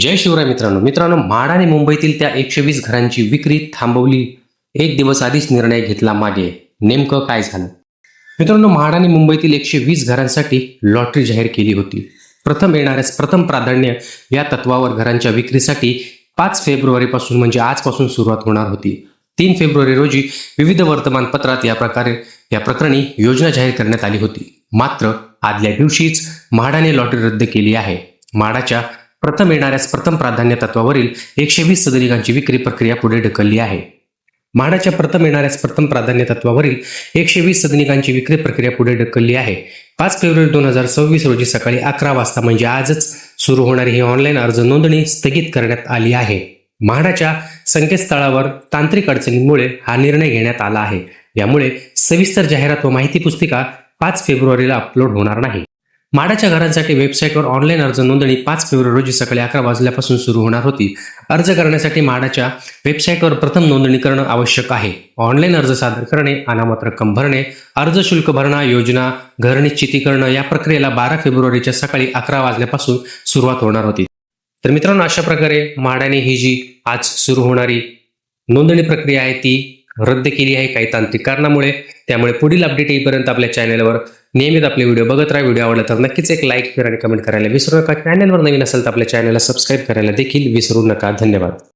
जय शिवराय मित्रांनो. मित्रांनो म्हाड आणि मुंबईतील त्या एकशे वीस घरांची विक्री थांबवली. एक दिवस आधीच निर्णय घेतला मागे. नेमकं काय झालं? मित्रांनो म्हाडाने मुंबईतील एकशे वीस घरांसाठी लॉटरी जाहीर केली होती. प्रथम येणाऱ्यास प्रथम प्राधान्य या तत्वावर घरांच्या विक्रीसाठी पाच फेब्रुवारीपासून म्हणजे आजपासून सुरुवात होणार होती. तीन फेब्रुवारी रोजी विविध वर्तमानपत्रात या प्रकारे या प्रकरणी योजना जाहीर करण्यात आली होती. मात्र आदल्या दिवशीच म्हाडाने लॉटरी रद्द केली आहे. म्हाडाच्या प्रथम येणाऱ्यास प्रथम प्राधान्य तत्वावरील एकशे वीस सदनिकांची विक्री प्रक्रिया पुढे ढकलली आहे. म्हाडाच्या प्रथम येणाऱ्यास प्रथम प्राधान्य तत्वावरील एकशे वीस सदनिकांची विक्री प्रक्रिया पुढे ढकलली आहे. पाच फेब्रुवारी दोन हजार सव्वीस रोजी सकाळी अकरा वाजता म्हणजे आजच सुरू होणारी ही ऑनलाईन अर्ज नोंदणी स्थगित करण्यात आली आहे. म्हाडाच्या संकेतस्थळावर तांत्रिक अडचणींमुळे हा निर्णय घेण्यात आला आहे. यामुळे सविस्तर जाहिरात व माहिती पुस्तिका पाच फेब्रुवारीला अपलोड होणार नाही. माडाच्या घरांसाठी वेबसाईटवर ऑनलाईन अर्ज नोंदणी पाच फेब्रुवारी रोजी सकाळी अकरा वाजल्यापासून सुरू होणार होती. अर्ज करण्यासाठी म्हाडाच्या वेबसाईटवर प्रथम नोंदणी करणं आवश्यक आहे. ऑनलाईन अर्ज सादर करणे अनामत रक्कम भरणे अर्ज शुल्क भरणा योजना घर निश्चिती करणं या प्रक्रियेला बारा फेब्रुवारीच्या सकाळी अकरा वाजल्यापासून सुरुवात होणार होती. तर मित्रांनो अशा प्रकारे माडाने ही जी आज सुरू होणारी नोंदणी प्रक्रिया आहे ती रद्द केली आहे काही तांत्रिक कारणामुळे. त्यामुळे पुढील अपडेट येईपर्यंत आपल्या चॅनलवर नियमित आपले व्हिडिओ बघत राहा. व्हिडिओ आवडला तर नक्कीच एक लाईक शेअर आणि कमेंट करायला विसरू नका. चॅनलवर नवीन असेल तर आपल्या चॅनलला सबस्क्राईब करायला देखील विसरू नका. धन्यवाद.